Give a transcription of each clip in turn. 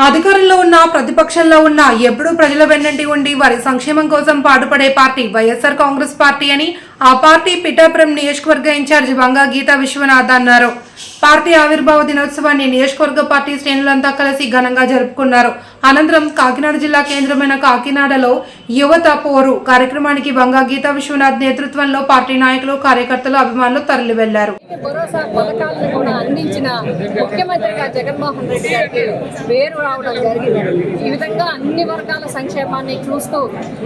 అధికారంలో ఉన్న ప్రతిపక్షంలో ఉన్న ఎప్పుడూ ప్రజల వెన్నంటి ఉండి వారి సంక్షేమం కోసం పాటుపడే పార్టీ వైఎస్ఆర్ కాంగ్రెస్ పార్టీ అని ఆ పార్టీ పిఠాపురం నియోజకవర్గ ఇన్ఛార్జి వంగా గీతా విశ్వనాథ్ అన్నారు. పార్టీ ఆవిర్భావ దినోత్సవాన్ని నియోజకవర్గ పార్టీ శ్రేణులంతా కలిసి ఘనంగా జరుపుకున్నారు. అనంతరం కాకినాడ జిల్లా కేంద్రమైన కాకినాడలో యువత పోరు కార్యక్రమానికి వంగా గీతా విశ్వనాథ్ నేతృత్వంలో పార్టీ నాయకులు కార్యకర్తలు అభిమానులు తరలి వెళ్ళారు అందించిన ముఖ్యమంత్రిగా జగన్మోహన్ రెడ్డి గారికి వేరు రావడం జరిగింది. ఈ విధంగా అన్ని వర్గాల సంక్షేమాన్ని చూస్తూ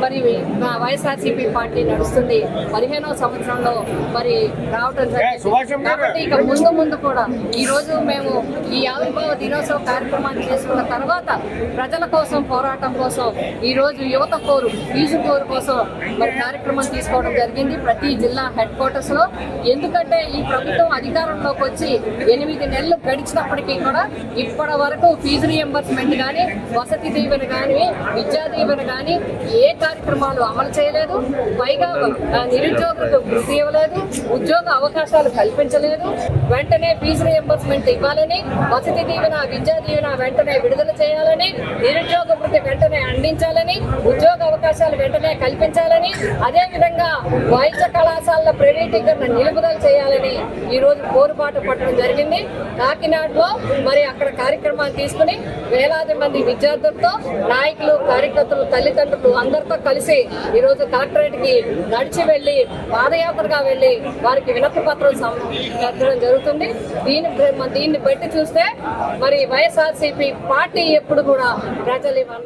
మరి మా వైఎస్ఆర్సీపీ పార్టీ నడుస్తుంది. పదిహేనో సంవత్సరంలో మరి రావడం జరిగింది. కాబట్టి ఇక ముందు ముందు కూడా ఈ రోజు మేము ఈ ఆవిర్భావ దినోత్సవ కార్యక్రమాన్ని చేసుకున్న తర్వాత ప్రజల కోసం పోరాటం కోసం ఈ రోజు యువత కోరు ఫీజు కోరు కోసం మరి కార్యక్రమం తీసుకోవడం జరిగింది ప్రతి జిల్లా హెడ్ క్వార్టర్స్లో. ఎందుకంటే ఈ ప్రభుత్వం అధికారంలోకి వచ్చి ఎనిమిది నెలలు గడిచినప్పటికీ కూడా ఇప్పటి వరకు ఫీజు రియంబర్స్మెంట్ కానీ వసతి దీవెన కానీ విద్యా దీవెన కానీ ఏ కార్యక్రమాలు అమలు చేయలేదు. పైగా నిరుద్యోగులకు వృద్ధి ఇవ్వలేదు. ఉద్యోగ అవకాశాలు కల్పించలేదు. వెంటనే ఫీజు రియంబర్స్మెంట్ ఇవ్వాలని వసతి దీవెన విద్యా దీవెన వెంటనే విడుదల చేయాలని నిరుద్యోగ వృత్తి వెంటనే అందించాలని ఉద్యోగ అవకాశాలు వెంటనే కల్పించాలని అదే విధంగా కళాశాలల ప్రైవేటీకరణ నిలుపుదల చేయాలని ఈ రోజు పోరుబాటు పట్టడం జరిగింది. కాకినాడలో మరి అక్కడ కార్యక్రమాలు తీసుకుని వేలాది మంది విద్యార్థులతో నాయకులు కార్యకర్తలు తల్లిదండ్రులు అందరితో కలిసి ఈ రోజు కలెక్టరేట్కి నడిచి వెళ్ళి పాదయాత్రగా వెళ్ళి వారికి వినతి పత్రం సమర్పించడం జరుగుతుంది. దీని దీన్ని బట్టి చూస్తే మరి వైఎస్ఆర్సీపీ పార్టీ ఎప్పుడు కూడా ప్రజలు ఇవన్నీ